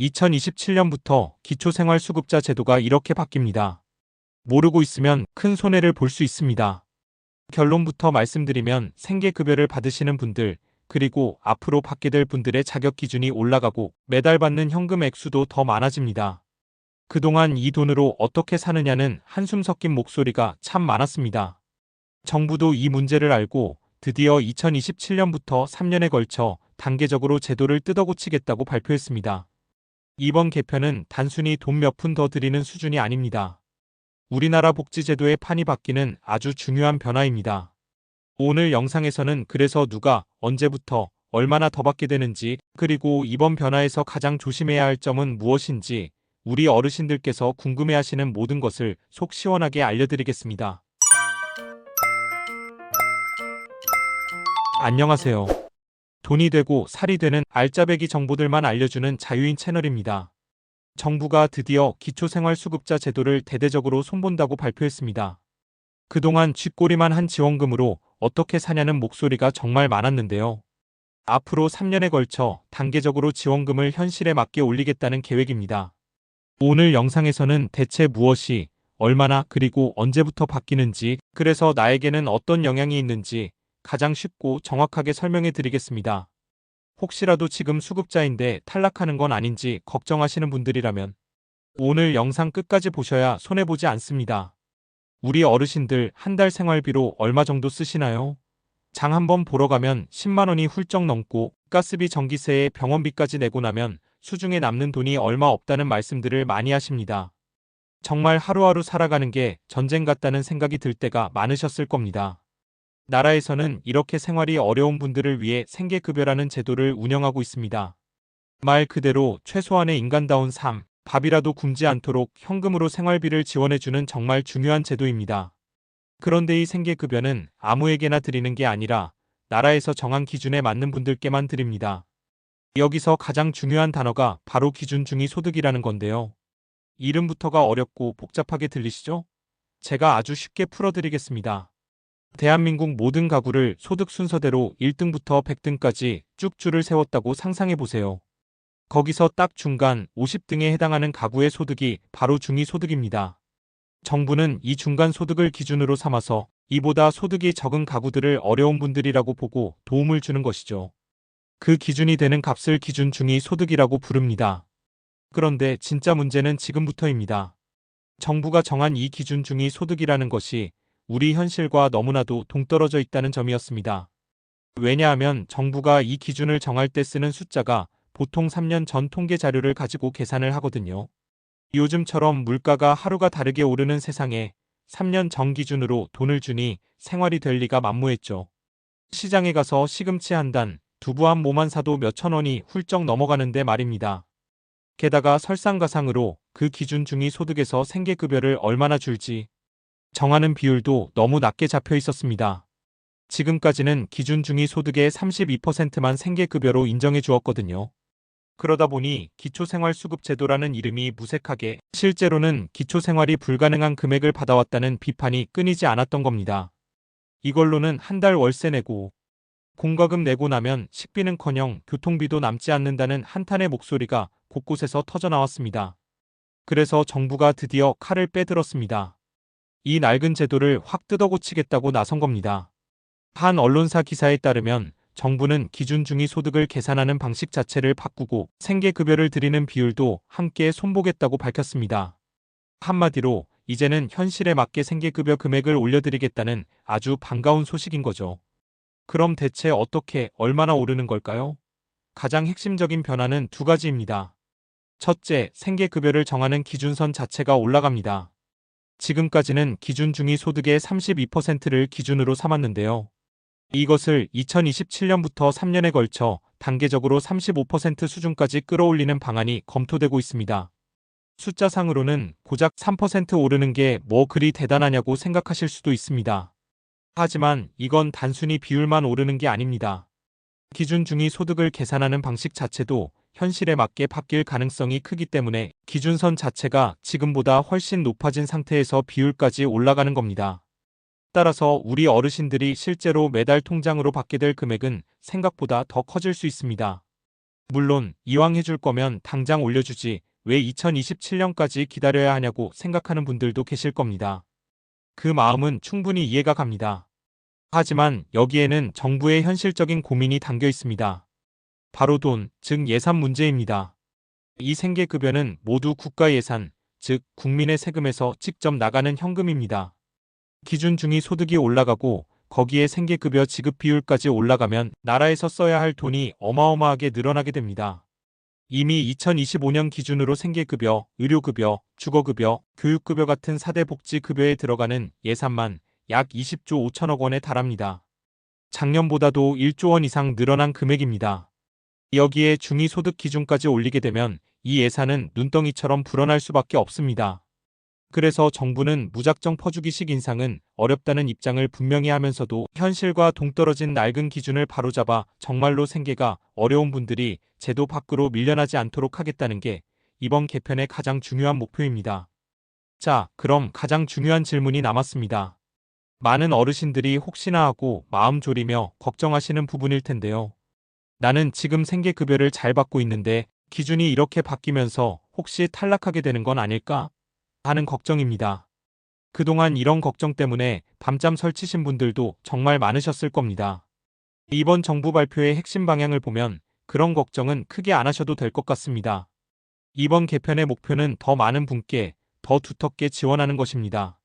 2027년부터 기초생활수급자 제도가 이렇게 바뀝니다. 모르고 있으면 큰 손해를 볼 수 있습니다. 결론부터 말씀드리면 생계급여를 받으시는 분들, 그리고 앞으로 받게 될 분들의 자격 기준이 올라가고 매달 받는 현금 액수도 더 많아집니다. 그동안 이 돈으로 어떻게 사느냐는 한숨 섞인 목소리가 참 많았습니다. 정부도 이 문제를 알고 드디어 2027년부터 3년에 걸쳐 단계적으로 제도를 뜯어고치겠다고 발표했습니다. 이번 개편은 단순히 돈 몇 푼 더 드리는 수준이 아닙니다. 우리나라 복지제도의 판이 바뀌는 아주 중요한 변화입니다. 오늘 영상에서는 그래서 누가 언제부터 얼마나 더 받게 되는지 그리고 이번 변화에서 가장 조심해야 할 점은 무엇인지 우리 어르신들께서 궁금해하시는 모든 것을 속 시원하게 알려드리겠습니다. 안녕하세요. 돈이 되고 살이 되는 알짜배기 정보들만 알려주는 자유인 채널입니다. 정부가 드디어 기초생활수급자 제도를 대대적으로 손본다고 발표했습니다. 그동안 쥐꼬리만 한 지원금으로 어떻게 사냐는 목소리가 정말 많았는데요. 앞으로 3년에 걸쳐 단계적으로 지원금을 현실에 맞게 올리겠다는 계획입니다. 오늘 영상에서는 대체 무엇이 얼마나 그리고 언제부터 바뀌는지 그래서 나에게는 어떤 영향이 있는지 가장 쉽고 정확하게 설명해 드리겠습니다. 혹시라도 지금 수급자인데 탈락하는 건 아닌지 걱정하시는 분들이라면 오늘 영상 끝까지 보셔야 손해보지 않습니다. 우리 어르신들 한 달 생활비로 얼마 정도 쓰시나요? 장 한번 보러 가면 10만원이 훌쩍 넘고 가스비 전기세에 병원비까지 내고 나면 수중에 남는 돈이 얼마 없다는 말씀들을 많이 하십니다. 정말 하루하루 살아가는 게 전쟁 같다는 생각이 들 때가 많으셨을 겁니다. 나라에서는 이렇게 생활이 어려운 분들을 위해 생계급여라는 제도를 운영하고 있습니다. 말 그대로 최소한의 인간다운 삶, 밥이라도 굶지 않도록 현금으로 생활비를 지원해주는 정말 중요한 제도입니다. 그런데 이 생계급여는 아무에게나 드리는 게 아니라 나라에서 정한 기준에 맞는 분들께만 드립니다. 여기서 가장 중요한 단어가 바로 기준 중위 소득이라는 건데요. 이름부터가 어렵고 복잡하게 들리시죠? 제가 아주 쉽게 풀어드리겠습니다. 대한민국 모든 가구를 소득 순서대로 1등부터 100등까지 쭉 줄을 세웠다고 상상해 보세요. 거기서 딱 중간 50등에 해당하는 가구의 소득이 바로 중위소득입니다. 정부는 이 중간 소득을 기준으로 삼아서 이보다 소득이 적은 가구들을 어려운 분들이라고 보고 도움을 주는 것이죠. 그 기준이 되는 값을 기준 중위 소득이라고 부릅니다. 그런데 진짜 문제는 지금부터입니다. 정부가 정한 이 기준 중위 소득이라는 것이 우리 현실과 너무나도 동떨어져 있다는 점이었습니다. 왜냐하면 정부가 이 기준을 정할 때 쓰는 숫자가 보통 3년 전 통계 자료를 가지고 계산을 하거든요. 요즘처럼 물가가 하루가 다르게 오르는 세상에 3년 전 기준으로 돈을 주니 생활이 될 리가 만무했죠. 시장에 가서 시금치 한 단, 두부 한 모만 사도 몇천 원이 훌쩍 넘어가는데 말입니다. 게다가 설상가상으로 그 기준 중위 소득에서 생계급여를 얼마나 줄지 정하는 비율도 너무 낮게 잡혀 있었습니다. 지금까지는 기준 중위 소득의 32%만 생계급여로 인정해 주었거든요. 그러다 보니 기초생활수급제도라는 이름이 무색하게 실제로는 기초생활이 불가능한 금액을 받아왔다는 비판이 끊이지 않았던 겁니다. 이걸로는 한 달 월세 내고 공과금 내고 나면 식비는커녕 교통비도 남지 않는다는 한탄의 목소리가 곳곳에서 터져나왔습니다. 그래서 정부가 드디어 칼을 빼들었습니다. 이 낡은 제도를 확 뜯어고치겠다고 나선 겁니다. 한 언론사 기사에 따르면 정부는 기준 중위 소득을 계산하는 방식 자체를 바꾸고 생계급여를 드리는 비율도 함께 손보겠다고 밝혔습니다. 한마디로 이제는 현실에 맞게 생계급여 금액을 올려드리겠다는 아주 반가운 소식인 거죠. 그럼 대체 어떻게 얼마나 오르는 걸까요? 가장 핵심적인 변화는 두 가지입니다. 첫째, 생계급여를 정하는 기준선 자체가 올라갑니다. 지금까지는 기준 중위 소득의 32%를 기준으로 삼았는데요. 이것을 2027년부터 3년에 걸쳐 단계적으로 35% 수준까지 끌어올리는 방안이 검토되고 있습니다. 숫자상으로는 고작 3% 오르는 게 뭐 그리 대단하냐고 생각하실 수도 있습니다. 하지만 이건 단순히 비율만 오르는 게 아닙니다. 기준 중위 소득을 계산하는 방식 자체도 현실에 맞게 바뀔 가능성이 크기 때문에 기준선 자체가 지금보다 훨씬 높아진 상태에서 비율까지 올라가는 겁니다. 따라서 우리 어르신들이 실제로 매달 통장으로 받게 될 금액은 생각보다 더 커질 수 있습니다. 물론 이왕 해줄 거면 당장 올려주지 왜 2027년까지 기다려야 하냐고 생각하는 분들도 계실 겁니다. 그 마음은 충분히 이해가 갑니다. 하지만 여기에는 정부의 현실적인 고민이 담겨 있습니다. 바로 돈, 즉 예산 문제입니다. 이 생계급여는 모두 국가 예산, 즉 국민의 세금에서 직접 나가는 현금입니다. 기준 중위 소득이 올라가고 거기에 생계급여 지급 비율까지 올라가면 나라에서 써야 할 돈이 어마어마하게 늘어나게 됩니다. 이미 2025년 기준으로 생계급여, 의료급여, 주거급여, 교육급여 같은 4대 복지급여에 들어가는 예산만 약 20조 5천억 원에 달합니다. 작년보다도 1조 원 이상 늘어난 금액입니다. 여기에 중위소득 기준까지 올리게 되면 이 예산은 눈덩이처럼 불어날 수밖에 없습니다. 그래서 정부는 무작정 퍼주기식 인상은 어렵다는 입장을 분명히 하면서도 현실과 동떨어진 낡은 기준을 바로잡아 정말로 생계가 어려운 분들이 제도 밖으로 밀려나지 않도록 하겠다는 게 이번 개편의 가장 중요한 목표입니다. 자, 그럼 가장 중요한 질문이 남았습니다. 많은 어르신들이 혹시나 하고 마음 졸이며 걱정하시는 부분일 텐데요. 나는 지금 생계급여를 잘 받고 있는데 기준이 이렇게 바뀌면서 혹시 탈락하게 되는 건 아닐까? 하는 걱정입니다. 그동안 이런 걱정 때문에 밤잠 설치신 분들도 정말 많으셨을 겁니다. 이번 정부 발표의 핵심 방향을 보면 그런 걱정은 크게 안 하셔도 될 것 같습니다. 이번 개편의 목표는 더 많은 분께 더 두텁게 지원하는 것입니다.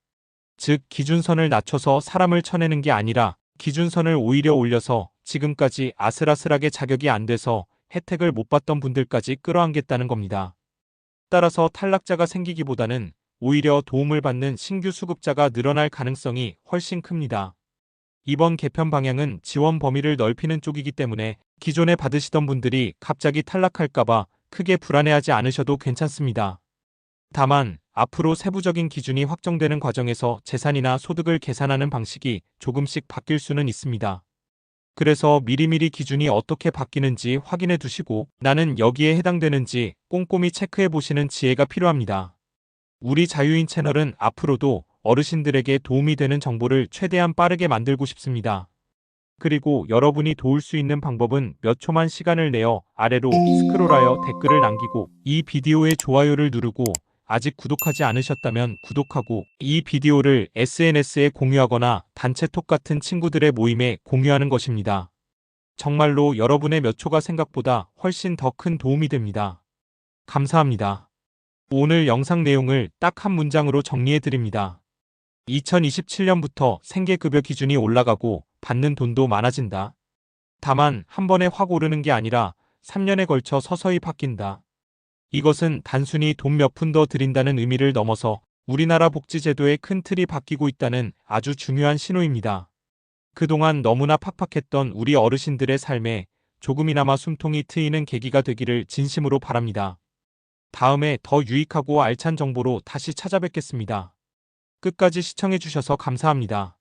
즉, 기준선을 낮춰서 사람을 쳐내는 게 아니라 기준선을 오히려 올려서 지금까지 아슬아슬하게 자격이 안 돼서 혜택을 못 받던 분들까지 끌어안겠다는 겁니다. 따라서 탈락자가 생기기보다는 오히려 도움을 받는 신규 수급자가 늘어날 가능성이 훨씬 큽니다. 이번 개편 방향은 지원 범위를 넓히는 쪽이기 때문에 기존에 받으시던 분들이 갑자기 탈락할까봐 크게 불안해하지 않으셔도 괜찮습니다. 다만 앞으로 세부적인 기준이 확정되는 과정에서 재산이나 소득을 계산하는 방식이 조금씩 바뀔 수는 있습니다. 그래서 미리미리 기준이 어떻게 바뀌는지 확인해 두시고 나는 여기에 해당되는지 꼼꼼히 체크해 보시는 지혜가 필요합니다. 우리 자유인 채널은 앞으로도 어르신들에게 도움이 되는 정보를 최대한 빠르게 만들고 싶습니다. 그리고 여러분이 도울 수 있는 방법은 몇 초만 시간을 내어 아래로 스크롤하여 댓글을 남기고 이 비디오에 좋아요를 누르고 아직 구독하지 않으셨다면 구독하고 이 비디오를 SNS에 공유하거나 단체톡 같은 친구들의 모임에 공유하는 것입니다. 정말로 여러분의 몇 초가 생각보다 훨씬 더 큰 도움이 됩니다. 감사합니다. 오늘 영상 내용을 딱 한 문장으로 정리해 드립니다. 2027년부터 생계급여 기준이 올라가고 받는 돈도 많아진다. 다만 한 번에 확 오르는 게 아니라 3년에 걸쳐 서서히 바뀐다. 이것은 단순히 돈 몇 푼 더 드린다는 의미를 넘어서 우리나라 복지제도의 큰 틀이 바뀌고 있다는 아주 중요한 신호입니다. 그동안 너무나 팍팍했던 우리 어르신들의 삶에 조금이나마 숨통이 트이는 계기가 되기를 진심으로 바랍니다. 다음에 더 유익하고 알찬 정보로 다시 찾아뵙겠습니다. 끝까지 시청해주셔서 감사합니다.